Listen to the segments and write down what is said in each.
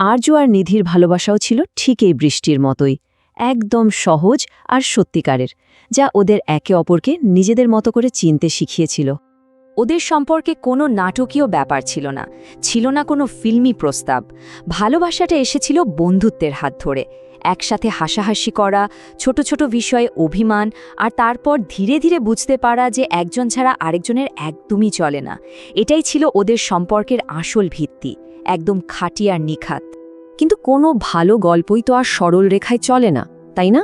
আর্য আর নিধির ভালোবাসাও ছিল ঠিক এই বৃষ্টির মতোই, একদম সহজ আর সত্যিকারের, যা ওদের একে অপরকে নিজেদের মতো করে চিনতে শিখিয়েছিল। ওদের সম্পর্কে কোনো নাটকীয় ব্যাপার ছিল না ছিল না কোনো ফিল্মি প্রস্তাব। ভালোবাসাটা এসেছিল বন্ধুত্বের হাত ধরে, একসাথে হাসাহাসি করা, ছোট ছোট বিষয়ে অভিমান, আর তারপর ধীরে ধীরে বুঝতে পারা যে একজন ছাড়া আরেকজনের একদমই চলে না। এটাই ছিল ওদের সম্পর্কের আসল ভিত্তি। একদম খাঁটি আর নিখাত। কিন্তু কোনো ভালো গল্পই তো আর সরল রেখায় চলে না, তাই না?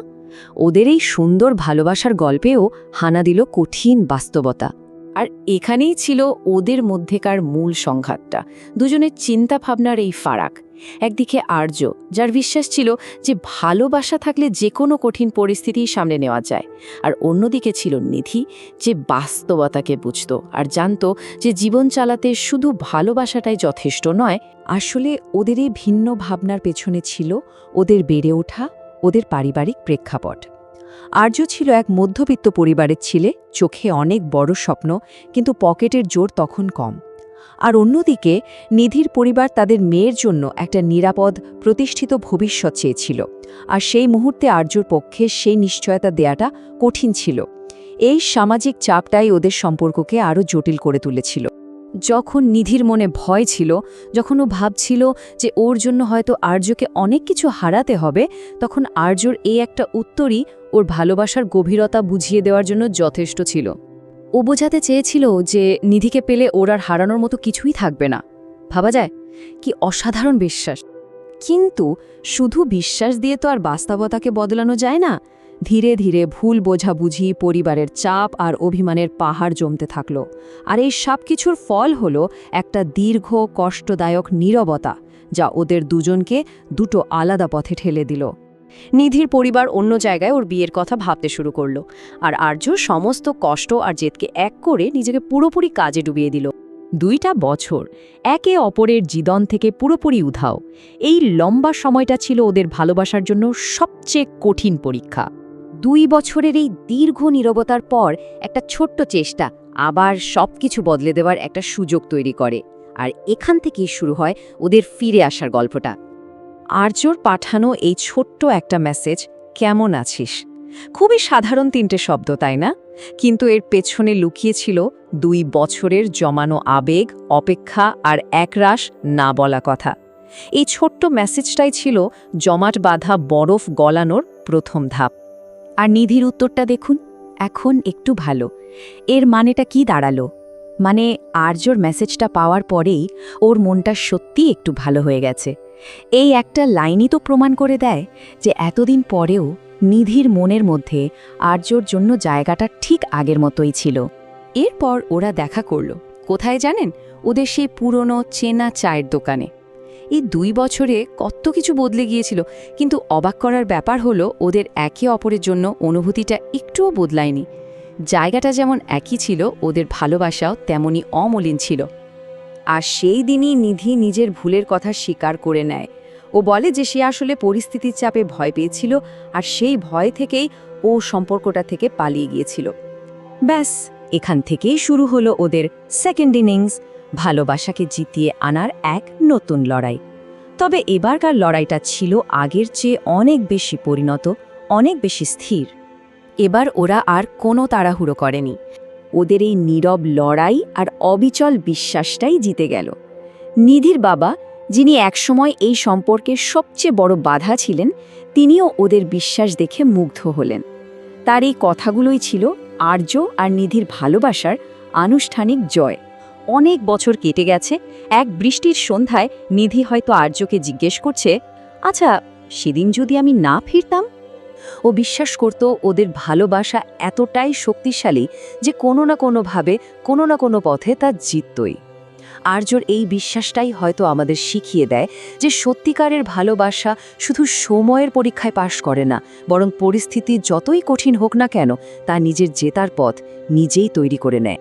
ওদের এই সুন্দর ভালোবাসার গল্পেও হানা দিল কঠিন বাস্তবতা। আর এখানেই ছিল ওদের মধ্যেকার মূল সংঘাতটা। দুজনের চিন্তা ভাবনার এই ফারাক। একদিকে আর্য, যার বিশ্বাস ছিল যে ভালোবাসা থাকলে যে কোনো কঠিন পরিস্থিতিই সামনে নেওয়া যায়, আর অন্যদিকে ছিল নিধি, যে বাস্তবতাকে বুঝত আর জানত যে জীবন চালাতে শুধু ভালোবাসাটাই যথেষ্ট নয়, আসলে ওদের এই ভিন্ন ভাবনার পেছনে ছিল ওদের বেড়ে ওঠা, ওদের পারিবারিক প্রেক্ষাপট। আর্য ছিল এক মধ্যবিত্ত পরিবারের ছেলে, চোখে অনেক বড় স্বপ্ন, কিন্তু পকেটের জোর তখন কম। আর অন্যদিকে, নিধির পরিবার তাদের মেয়ের জন্য একটা নিরাপদ, প্রতিষ্ঠিত ভবিষ্যৎ চেয়েছিল। আর সেই মুহূর্তে আর্যর পক্ষে সেই নিশ্চয়তা দেয়াটা কঠিন ছিল। এই সামাজিক চাপটাই ওদের সম্পর্ককে আরও জটিল করে তুলেছিল। যখন নিধির মনে ভয় ছিল, যখন ও ভাবছিল যে ওর জন্য হয়তো আর্যকে অনেক কিছু হারাতে হবে, তখন আর্যর এই একটা উত্তরই ওর ভালোবাসার গভীরতা বুঝিয়ে দেওয়ার জন্য যথেষ্ট ছিল। ও বোঝাতে চেয়েছিল যে নিধিকে পেলে ওর আর হারানোর মতো কিছুই থাকবে না। ভাবা যায়, কি অসাধারণ বিশ্বাস। কিন্তু শুধু বিশ্বাস দিয়ে তো আর বাস্তবতাকে বদলানো যায় না। ধীরে ধীরে ভুল বোঝাবুঝি, পরিবারের চাপ আর অভিমানের পাহাড় জমতে থাকল। আর এই সব কিছুর ফল হলো একটা দীর্ঘ, কষ্টদায়ক নীরবতা, যা ওদের দুজনকে দুটো আলাদা পথে ঠেলে দিল। নিধির পরিবার অন্য জায়গায় ওর বিয়ের কথা ভাবতে শুরু করল। আর আর্য সমস্ত কষ্ট আর জেদকে এক করে নিজেকে পুরোপুরি কাজে ডুবিয়ে দিল। দুইটা বছর একে অপরের জীবন থেকে পুরোপুরি উধাও। এই লম্বা সময়টা ছিল ওদের ভালোবাসার জন্য সবচেয়ে কঠিন পরীক্ষা। দুই বছরের এই দীর্ঘ নীরবতার পর একটা ছোট্ট চেষ্টা আবার সবকিছু বদলে দেওয়ার একটা সুযোগ তৈরি করে। আর এখান থেকেই শুরু হয় ওদের ফিরে আসার গল্পটা। আর্যর পাঠানো এই ছোট্ট একটা মেসেজ কেমন আছিস? খুবই সাধারণ তিনটে শব্দ, তাই না? কিন্তু এর পেছনে লুকিয়েছিল দুই বছরের জমানো আবেগ, অপেক্ষা আর একরাশ না বলা কথা। এই ছোট্ট মেসেজটাই ছিল জমাট বাঁধা বরফ গলানোর প্রথম ধাপ। আর নিধির উত্তরটা দেখুন, এখন একটু ভালো। এর মানেটা কি দাঁড়াল? মানে আর্যর মেসেজটা পাওয়ার পরেই ওর মনটা সত্যি একটু ভালো হয়ে গেছে। এই একটা লাইনই তো প্রমাণ করে দেয় যে এতদিন পরেও নিধির মনের মধ্যে আর্যর জন্য জায়গাটা ঠিক আগের মতোই ছিল। এরপর ওরা দেখা করল। কোথায় জানেন? ওদের সেই পুরনো চেনা চায়ের দোকানে। এই দুই বছরে কত কিছু বদলে গিয়েছিল, কিন্তু অবাক করার ব্যাপার হলো ওদের একে অপরের জন্য অনুভূতিটা একটুও বদলায়নি। জায়গাটা যেমন একই ছিল, ওদের ভালোবাসাও তেমনই অমলিন ছিল। আর সেই দিনই নিধি নিজের ভুলের কথা স্বীকার করে নেয়। ও বলে যে সে আসলে পরিস্থিতির চাপে ভয় পেয়েছিল আর সেই ভয় থেকেই ও সম্পর্কটা থেকে পালিয়ে গিয়েছিল। ব্যাস, এখান থেকেই শুরু হলো ওদের সেকেন্ড ইনিংস ভালোবাসাকে জিতিয়ে আনার এক নতুন লড়াই। তবে এবারকার লড়াইটা ছিল আগের চেয়ে অনেক বেশি পরিণত, অনেক বেশি স্থির। এবার ওরা আর কোনো তাড়াহুড়ো করেনি। ওদের এই নীরব লড়াই আর অবিচল বিশ্বাসটাই জিতে গেল। নিধির বাবা, যিনি একসময় এই সম্পর্কের সবচেয়ে বড় বাধা ছিলেন, তিনিও ওদের বিশ্বাস দেখে মুগ্ধ হলেন। তার এই কথাগুলোই ছিল আর্য আর নিধির ভালোবাসার আনুষ্ঠানিক জয়। অনেক বছর কেটে গেছে, এক বৃষ্টির সন্ধ্যায় নিধি হয়তো আর্যকে জিজ্ঞেস করছে আচ্ছা সেদিন যদি আমি না ফিরতাম? ও বিশ্বাস করত ওদের ভালোবাসা এতটাই শক্তিশালী যে কোনো না কোনোভাবে কোনো না কোনো পথে তা জিততই। আর্যর এই বিশ্বাসটাই হয়তো আমাদের শিখিয়ে দেয় যে সত্যিকারের ভালোবাসা শুধু সময়ের পরীক্ষায় পাশ করে না, বরং পরিস্থিতি যতই কঠিন হোক না কেন, তা নিজের জেতার পথ নিজেই তৈরি করে নেয়।